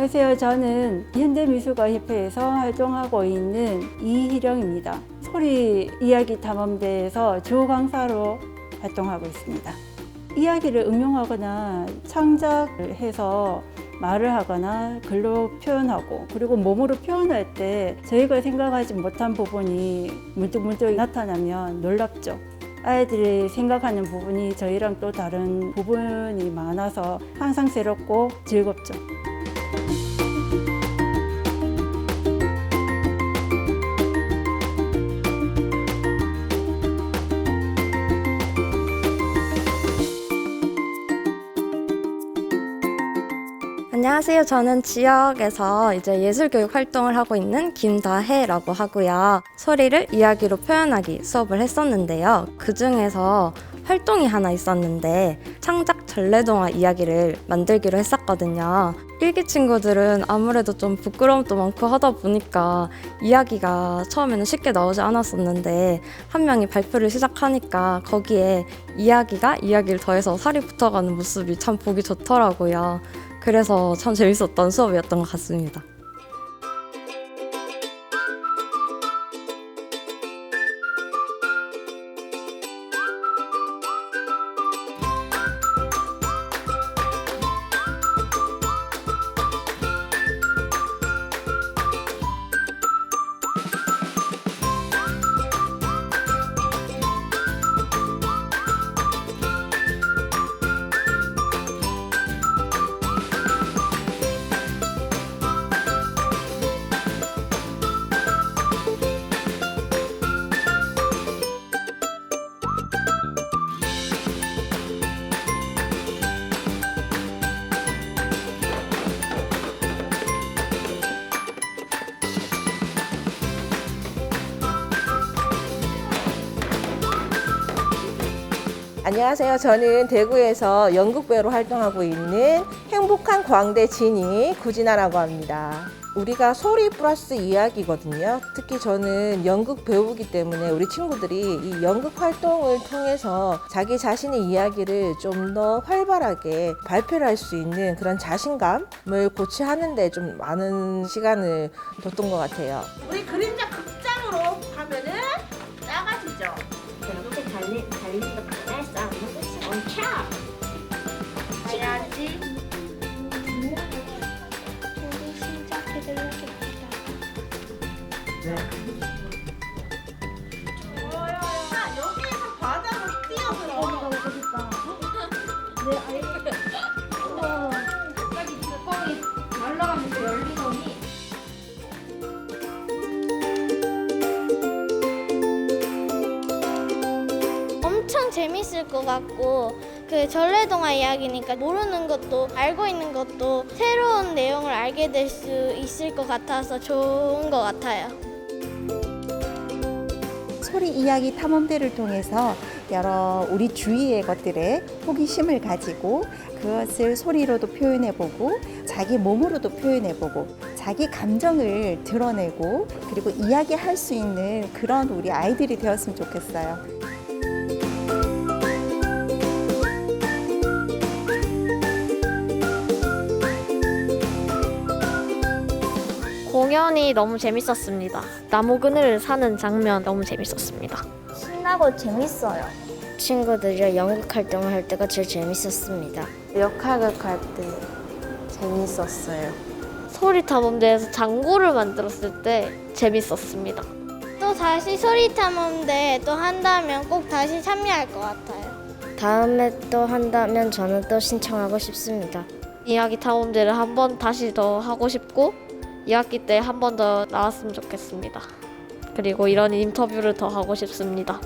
안녕하세요. 저는 현대미술가협회에서 활동하고 있는 이희령입니다. 소리 이야기 탐험대에서 주 강사로 활동하고 있습니다. 이야기를 응용하거나 창작을 해서 말을 하거나 글로 표현하고 그리고 몸으로 표현할 때 저희가 생각하지 못한 부분이 문득문득 나타나면 놀랍죠. 아이들이 생각하는 부분이 저희랑 또 다른 부분이 많아서 항상 새롭고 즐겁죠. 안녕하세요. 저는 지역에서 이제 예술 교육 활동을 하고 있는 김다혜라고 하고요. 소리를 이야기로 표현하기 수업을 했었는데요. 그 중에서 활동이 하나 있었는데 창작 전래동화 이야기를 만들기로 했었거든요. 일기 친구들은 아무래도 좀 부끄러움도 많고 하다 보니까 이야기가 처음에는 쉽게 나오지 않았었는데 한 명이 발표를 시작하니까 거기에 이야기가 이야기를 더해서 살이 붙어가는 모습이 참 보기 좋더라고요. 그래서 참 재밌었던 수업이었던 것 같습니다. 안녕하세요. 저는 대구에서 연극배우로 활동하고 있는 행복한 광대 진이 구진아라고 합니다. 우리가 소리 플러스 이야기거든요. 특히 저는 연극 배우기 때문에 우리 친구들이 이 연극 활동을 통해서 자기 자신의 이야기를 좀 더 활발하게 발표를 할 수 있는 그런 자신감을 고취하는데 좀 많은 시간을 뒀던 것 같아요. 우리 그림자 극장으로 가면은 작아지죠. 이렇게 달리, 달리는 것보다 싸움은 끝이 멈춰. 해야지. 자, 여기에서 바닥을 뛰어들어. 엄 청 재밌을 것 같고 그 전래동화 이야기니까 모르는 것도 알고 있는 것도 새로운 내용을 알게 될 수 있을 것 같아서 좋은 것 같아요. 소리 이야기 탐험대를 통해서 여러 우리 주위의 것들에 호기심을 가지고 그것을 소리로도 표현해보고 자기 몸으로도 표현해보고 자기 감정을 드러내고 그리고 이야기할 수 있는 그런 우리 아이들이 되었으면 좋겠어요. 공연이 너무 재밌었습니다. 나무 그늘을 사는 장면 너무 재밌었습니다. 신나고 재밌어요. 친구들이랑 연극 활동을 할 때가 제일 재밌었습니다. 역할극 할 때 재밌었어요. 소리 탐험대에서 장구를 만들었을 때 재밌었습니다. 또 다시 소리 탐험대 또 한다면 꼭 다시 참여할 것 같아요. 다음에 또 한다면 저는 또 신청하고 싶습니다. 이야기 탐험대를 한번 다시 더 하고 싶고 2학기 때 한 번 더 나왔으면 좋겠습니다. 그리고 이런 인터뷰를 더 하고 싶습니다.